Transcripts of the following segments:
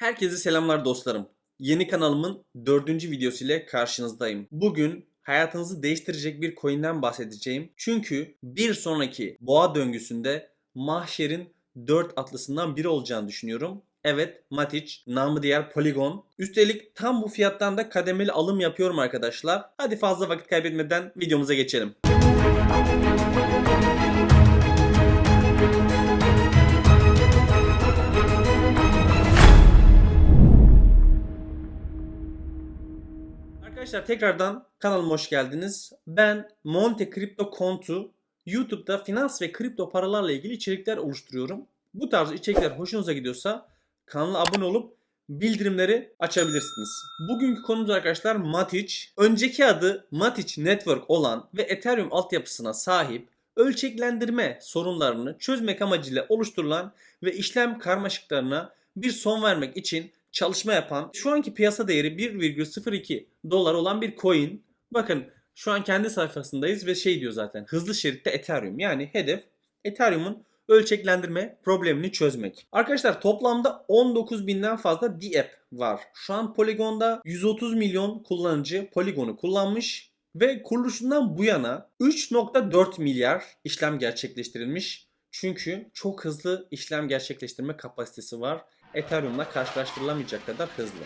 Herkese selamlar dostlarım. Yeni kanalımın dördüncü videosu ile karşınızdayım. Bugün hayatınızı değiştirecek bir coin'den bahsedeceğim. Çünkü bir sonraki boğa döngüsünde mahşerin dört atlısından biri olacağını düşünüyorum. Evet Matic, namı diğer Polygon. Üstelik tam bu fiyattan da kademeli alım yapıyorum arkadaşlar. Hadi fazla vakit kaybetmeden videomuza geçelim. Arkadaşlar tekrardan kanalıma hoş geldiniz. Ben Monte Crypto Kontu YouTube'da finans ve kripto paralarla ilgili içerikler oluşturuyorum. Bu tarz içerikler hoşunuza gidiyorsa kanala abone olup bildirimleri açabilirsiniz. Bugünkü konumuz arkadaşlar Matic. Önceki adı Matic Network olan ve Ethereum altyapısına sahip ölçeklendirme sorunlarını çözmek amacıyla oluşturulan ve işlem karmaşıklarına bir son vermek için çalışma yapan şu anki piyasa değeri 1,02 dolar olan bir coin. Bakın şu an kendi sayfasındayız ve şey diyor zaten hızlı şeritte Ethereum yani hedef Ethereum'un ölçeklendirme problemini çözmek. Arkadaşlar toplamda 19 binden fazla DApp var. Şu an Polygon'da 130 milyon kullanıcı Polygon'u kullanmış ve kuruluşundan bu yana 3.4 milyar işlem gerçekleştirilmiş. Çünkü çok hızlı işlem gerçekleştirme kapasitesi var. Ethereum'la karşılaştırılamayacak kadar hızlı.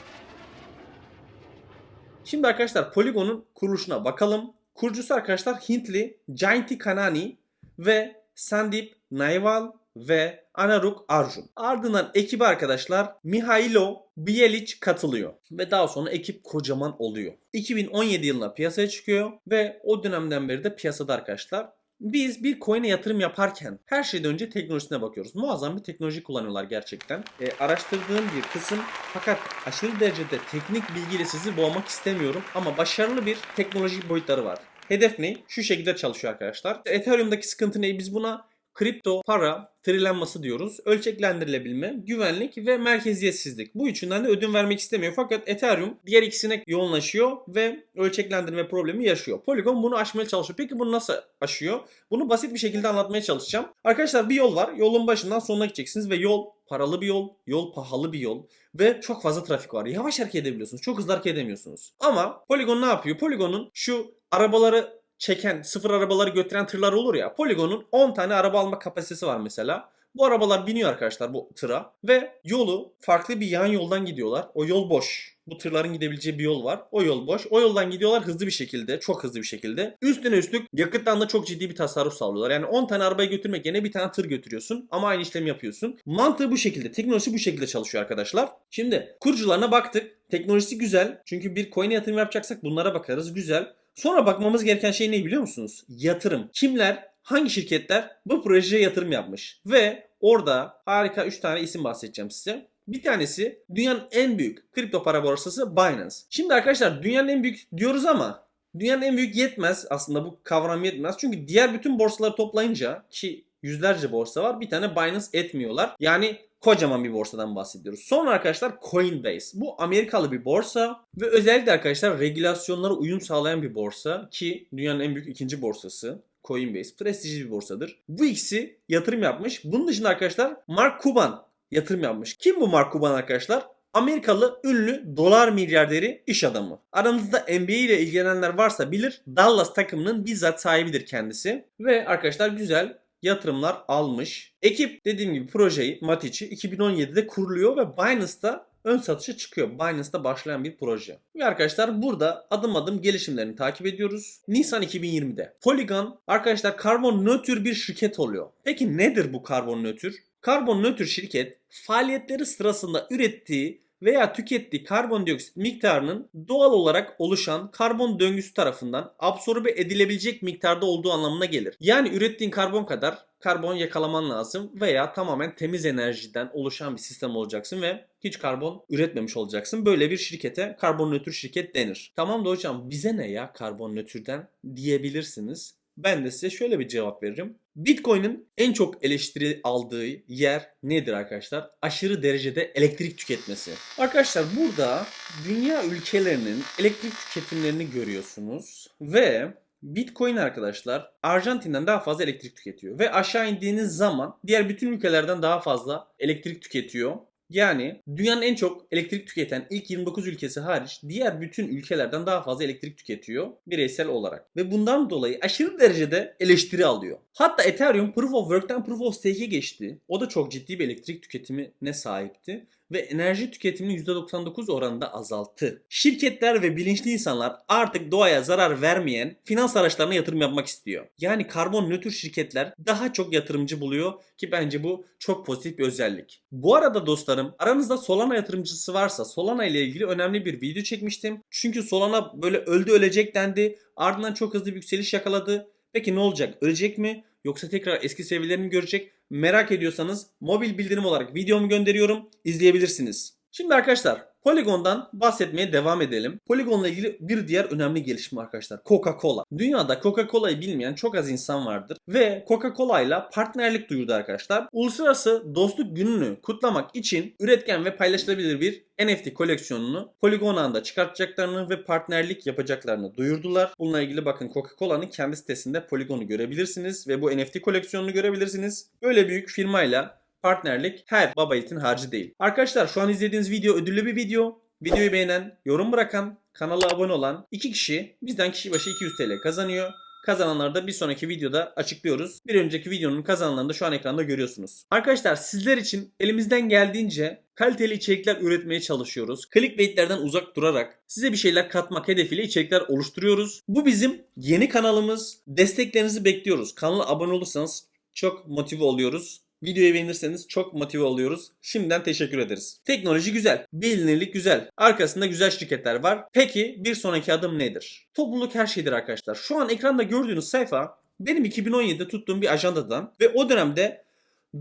Şimdi arkadaşlar Polygon'un kuruluşuna bakalım. Kurucusu arkadaşlar Hintli Jayanti Kanani ve Sandeep Naiwal ve Anurag Arjun. Ardından ekibi arkadaşlar Mihailo Bielic katılıyor. Ve daha sonra ekip kocaman oluyor. 2017 yılında piyasaya çıkıyor ve o dönemden beri de piyasada arkadaşlar. Biz bir coin'e yatırım yaparken her şeyden önce teknolojisine bakıyoruz. Muazzam bir teknoloji kullanıyorlar gerçekten. E, araştırdığım bir kısım fakat aşırı derecede teknik bilgiyle sizi boğmak istemiyorum ama başarılı bir teknolojik boyutları var. Hedef ne? Şu şekilde çalışıyor arkadaşlar. Ethereum'daki sıkıntı ne? Biz buna kripto para trilenması diyoruz. Ölçeklendirilebilme, güvenlik ve merkeziyetsizlik. Bu üçünden de ödün vermek istemiyor. Fakat Ethereum diğer ikisine yoğunlaşıyor ve ölçeklendirme problemi yaşıyor. Polygon bunu aşmaya çalışıyor. Peki bunu nasıl aşıyor? Bunu basit bir şekilde anlatmaya çalışacağım. Arkadaşlar bir yol var. Yolun başından sonuna gideceksiniz ve yol paralı bir yol, yol pahalı bir yol ve çok fazla trafik var. Yavaş hareket edebiliyorsunuz. Çok hızlı hareket edemiyorsunuz. Ama Polygon ne yapıyor? Polygon'un şu arabaları çeken, sıfır arabaları götüren tırlar olur ya. Polygon'un 10 tane araba alma kapasitesi var mesela. Bu arabalar biniyor arkadaşlar bu tıra ve yolu farklı bir yan yoldan gidiyorlar. O yol boş. Bu tırların gidebileceği bir yol var. O yol boş. O yoldan gidiyorlar hızlı bir şekilde. Çok hızlı bir şekilde. Üstüne üstlük yakıttan da çok ciddi bir tasarruf sağlıyorlar. Yani 10 tane arabayı götürmek yerine bir tane tır götürüyorsun. Ama aynı işlemi yapıyorsun. Mantığı bu şekilde. Teknoloji bu şekilde çalışıyor arkadaşlar. Şimdi kurucularına baktık. Teknolojisi güzel. Çünkü bir coin'e yatırım yapacaksak bunlara bakarız. Güzel. Sonra bakmamız gereken şey ne biliyor musunuz? Yatırım. Kimler, hangi şirketler bu projeye yatırım yapmış? Ve orada harika 3 tane isim bahsedeceğim size. Bir tanesi dünyanın en büyük kripto para borsası Binance. Şimdi arkadaşlar dünyanın en büyük diyoruz ama dünyanın en büyük yetmez aslında bu kavram yetmez. Çünkü diğer bütün borsaları toplayınca ki yüzlerce borsa var bir tane Binance etmiyorlar. Yani kocaman bir borsadan bahsediyoruz. Sonra arkadaşlar Coinbase. Bu Amerikalı bir borsa ve özellikle arkadaşlar regülasyonlara uyum sağlayan bir borsa ki dünyanın en büyük ikinci borsası. Coinbase prestijli bir borsadır. Bu ikisi yatırım yapmış. Bunun dışında arkadaşlar Mark Cuban yatırım yapmış. Kim bu Mark Cuban arkadaşlar? Amerikalı ünlü dolar milyarderi iş adamı. Aranızda NBA ile ilgilenenler varsa bilir Dallas takımının bizzat sahibidir kendisi. Ve arkadaşlar güzel yatırımlar almış. Ekip dediğim gibi projeyi Matic'i 2017'de kuruluyor ve Binance'da ön satışa çıkıyor. Binance'da başlayan bir proje. Ve arkadaşlar burada adım adım gelişimlerini takip ediyoruz. Nisan 2020'de. Polygon arkadaşlar karbon nötr bir şirket oluyor. Peki nedir bu karbon nötr? Karbon nötr şirket faaliyetleri sırasında ürettiği veya tükettiği karbondioksit miktarının doğal olarak oluşan karbon döngüsü tarafından absorbe edilebilecek miktarda olduğu anlamına gelir. Yani ürettiğin karbon kadar karbon yakalaman lazım veya tamamen temiz enerjiden oluşan bir sistem olacaksın ve hiç karbon üretmemiş olacaksın. Böyle bir şirkete karbon nötr şirket denir. Tamam da hocam bize ne ya karbon nötrden diyebilirsiniz. Ben de size şöyle bir cevap veririm. Bitcoin'in en çok eleştiri aldığı yer nedir arkadaşlar? Aşırı derecede elektrik tüketmesi. Arkadaşlar burada dünya ülkelerinin elektrik tüketimlerini görüyorsunuz ve Bitcoin arkadaşlar Arjantin'den daha fazla elektrik tüketiyor ve aşağı indiğiniz zaman diğer bütün ülkelerden daha fazla elektrik tüketiyor. Yani dünyanın en çok elektrik tüketen ilk 29 ülkesi hariç diğer bütün ülkelerden daha fazla elektrik tüketiyor bireysel olarak. Ve bundan dolayı aşırı derecede eleştiri alıyor. Hatta Ethereum Proof of Work'ten Proof of Stake'e geçti. O da çok ciddi bir elektrik tüketimine sahipti ve enerji tüketimini %99 oranında azalttı. Şirketler ve bilinçli insanlar artık doğaya zarar vermeyen finans araçlarına yatırım yapmak istiyor. Yani karbon nötr şirketler daha çok yatırımcı buluyor ki bence bu çok pozitif bir özellik. Bu arada dostlarım aranızda Solana yatırımcısı varsa Solana ile ilgili önemli bir video çekmiştim. Çünkü Solana böyle öldü ölecek dendi. Ardından çok hızlı bir yükseliş yakaladı. Peki ne olacak? Ölecek mi? Yoksa tekrar eski seviyelerini görecek? Merak ediyorsanız mobil bildirim olarak videomu gönderiyorum. İzleyebilirsiniz. Şimdi arkadaşlar Polygon'dan bahsetmeye devam edelim. Polygon'la ilgili bir diğer önemli gelişme arkadaşlar. Coca-Cola. Dünyada Coca-Cola'yı bilmeyen çok az insan vardır. Ve Coca-Cola ile partnerlik duyurdu arkadaşlar. Uluslararası Dostluk Günü'nü kutlamak için üretken ve paylaşılabilir bir NFT koleksiyonunu Polygon ağında çıkartacaklarını ve partnerlik yapacaklarını duyurdular. Bununla ilgili bakın Coca-Cola'nın kendi sitesinde Polygon'u görebilirsiniz ve bu NFT koleksiyonunu görebilirsiniz. Böyle büyük firmayla partnerlik her baba yiğitin harcı değil. Arkadaşlar şu an izlediğiniz video ödüllü bir video. Videoyu beğenen, yorum bırakan, kanala abone olan iki kişi bizden kişi başı 200 TL kazanıyor. Kazananları da bir sonraki videoda açıklıyoruz. Bir önceki videonun kazananlarını da şu an ekranda görüyorsunuz. Arkadaşlar sizler için elimizden geldiğince kaliteli içerikler üretmeye çalışıyoruz. Clickbaitlerden uzak durarak size bir şeyler katmak hedefiyle içerikler oluşturuyoruz. Bu bizim yeni kanalımız. Desteklerinizi bekliyoruz. Kanala abone olursanız çok motive oluyoruz. Videoyu beğenirseniz çok motive oluyoruz. Şimdiden teşekkür ederiz. Teknoloji güzel. Bilinirlik güzel. Arkasında güzel şirketler var. Peki bir sonraki adım nedir? Topluluk her şeydir arkadaşlar. Şu an ekranda gördüğünüz sayfa benim 2017'de tuttuğum bir ajandadan ve o dönemde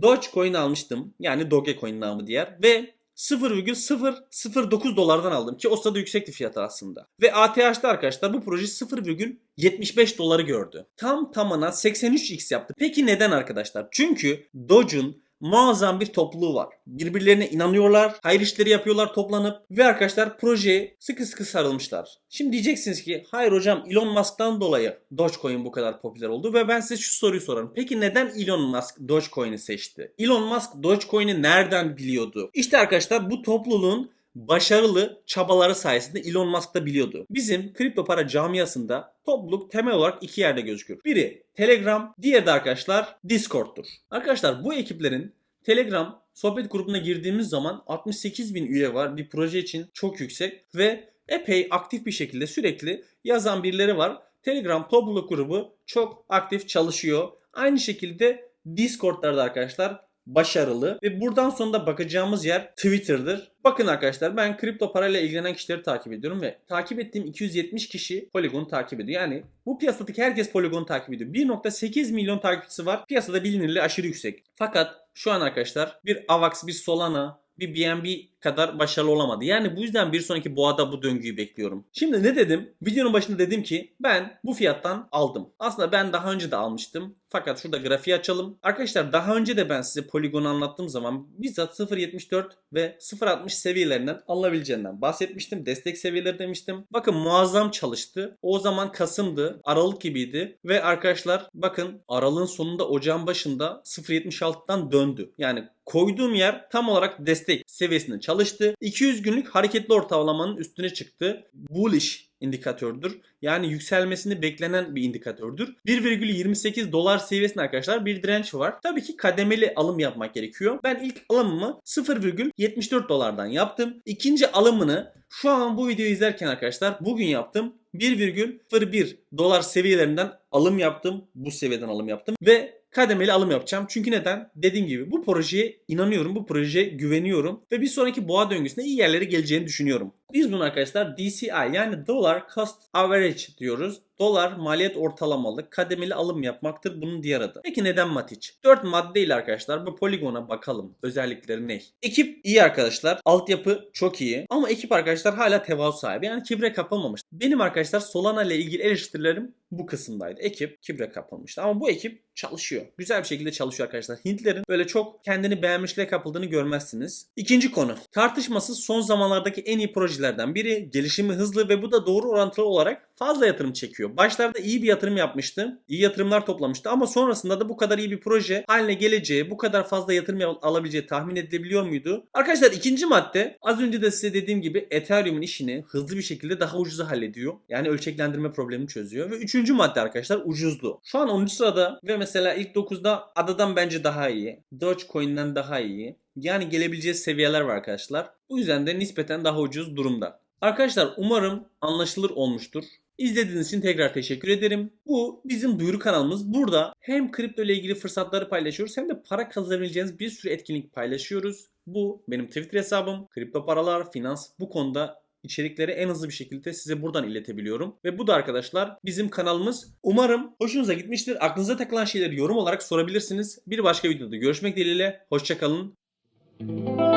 Dogecoin almıştım. Yani Dogecoin namı diğer ve 0,009 dolardan aldım ki o sırada yüksekti fiyatı aslında. Ve ATH'da arkadaşlar bu proje 0,75 doları gördü. Tam tamına 83x yaptı. Peki neden arkadaşlar? Çünkü Doge'un muazzam bir topluluğu var. Birbirlerine inanıyorlar, hayır işleri yapıyorlar toplanıp ve arkadaşlar projeye sıkı sıkı sarılmışlar. Şimdi diyeceksiniz ki hayır hocam Elon Musk'tan dolayı Dogecoin bu kadar popüler oldu ve ben size şu soruyu sorarım. Peki neden Elon Musk Dogecoin'i seçti? Elon Musk Dogecoin'i nereden biliyordu? İşte arkadaşlar bu topluluğun başarılı çabaları sayesinde Elon Musk da biliyordu. Bizim kripto para camiasında topluluk temel olarak iki yerde gözükür. Biri Telegram, diğeri de arkadaşlar Discord'tur. Arkadaşlar bu ekiplerin Telegram sohbet grubuna girdiğimiz zaman 68 bin üye var. Bir proje için çok yüksek ve epey aktif bir şekilde sürekli yazan birileri var. Telegram topluluk grubu çok aktif çalışıyor. Aynı şekilde Discord'larda arkadaşlar başarılı ve buradan sonra da bakacağımız yer Twitter'dır. Bakın arkadaşlar ben kripto parayla ilgilenen kişileri takip ediyorum ve takip ettiğim 270 kişi Polygon'u takip ediyor. Yani bu piyasadaki herkes Polygon'u takip ediyor. 1.8 milyon takipçisi var. Piyasada bilinirliği aşırı yüksek. Fakat şu an arkadaşlar bir AVAX, bir Solana, bir BNB kadar başarılı olamadı. Yani bu yüzden bir sonraki boğada bu döngüyü bekliyorum. Şimdi ne dedim? Videonun başında dedim ki ben bu fiyattan aldım. Aslında ben daha önce de almıştım. Fakat şurada grafiği açalım. Arkadaşlar daha önce de ben size Polygon'u anlattığım zaman bizzat 0.74 ve 0.60 seviyelerinden alınabileceğinden bahsetmiştim. Destek seviyeleri demiştim. Bakın muazzam çalıştı. O zaman Kasım'dı. Aralık gibiydi. Ve arkadaşlar bakın aralığın sonunda ocağın başında 0.76'dan döndü. Yani koyduğum yer tam olarak destek seviyesinde çalıştı. 200 günlük hareketli ortalamanın üstüne çıktı. Bullish indikatördür. Yani yükselmesini beklenen bir indikatördür. 1,28 dolar seviyesinde arkadaşlar bir direnç var. Tabii ki kademeli alım yapmak gerekiyor. Ben ilk alımımı 0,74 dolardan yaptım. İkinci alımını şu an bu videoyu izlerken arkadaşlar bugün yaptım. 1,01 dolar seviyelerinden alım yaptım. Bu seviyeden alım yaptım. Ve kademeli alım yapacağım. Çünkü neden? Dediğim gibi bu projeye inanıyorum. Bu projeye güveniyorum. Ve bir sonraki boğa döngüsünde iyi yerlere geleceğini düşünüyorum. Biz bunu arkadaşlar DCI yani Dollar Cost Average diyoruz. Dolar maliyet ortalamalı kademeli alım yapmaktır bunun diğer adı. Peki neden Matic? 4 maddeyle arkadaşlar bu poligona bakalım. Özellikleri ne? Ekip iyi arkadaşlar. Altyapı çok iyi. Ama ekip arkadaşlar hala tevazu sahibi. Yani kibre kapılmamış. Benim arkadaşlar Solana ile ilgili eleştirilerim bu kısımdaydı. Ekip kibre kapılmıştı. Ama bu ekip çalışıyor. Güzel bir şekilde çalışıyor arkadaşlar. Hintlerin böyle çok kendini beğenmişliğe kapıldığını görmezsiniz. İkinci konu. Tartışmasız son zamanlardaki en iyi projeler projelerden biri. Gelişimi hızlı ve bu da doğru orantılı olarak fazla yatırım çekiyor. Başlarda iyi bir yatırım yapmıştı. iyi yatırımlar toplamıştı ama sonrasında da bu kadar iyi bir proje haline geleceği, bu kadar fazla yatırım al- alabileceği tahmin edilebiliyor muydu? Arkadaşlar ikinci madde az önce de size dediğim gibi Ethereum'un işini hızlı bir şekilde daha ucuza hallediyor. Yani ölçeklendirme problemini çözüyor. Ve üçüncü madde arkadaşlar ucuzluğu. Şu an 10. sırada ve mesela ilk 9'da adadan bence daha iyi. Dogecoin'den daha iyi. Yani gelebileceği seviyeler var arkadaşlar. Bu yüzden de nispeten daha ucuz durumda. Arkadaşlar umarım anlaşılır olmuştur. İzlediğiniz için tekrar teşekkür ederim. Bu bizim duyuru kanalımız. Burada hem kripto ile ilgili fırsatları paylaşıyoruz hem de para kazanabileceğiniz bir sürü etkinlik paylaşıyoruz. Bu benim Twitter hesabım. Kripto paralar, finans bu konuda içerikleri en hızlı bir şekilde size buradan iletebiliyorum. Ve bu da arkadaşlar bizim kanalımız. Umarım hoşunuza gitmiştir. Aklınıza takılan şeyleri yorum olarak sorabilirsiniz. Bir başka videoda görüşmek dileğiyle. Hoşçakalın. Thank you.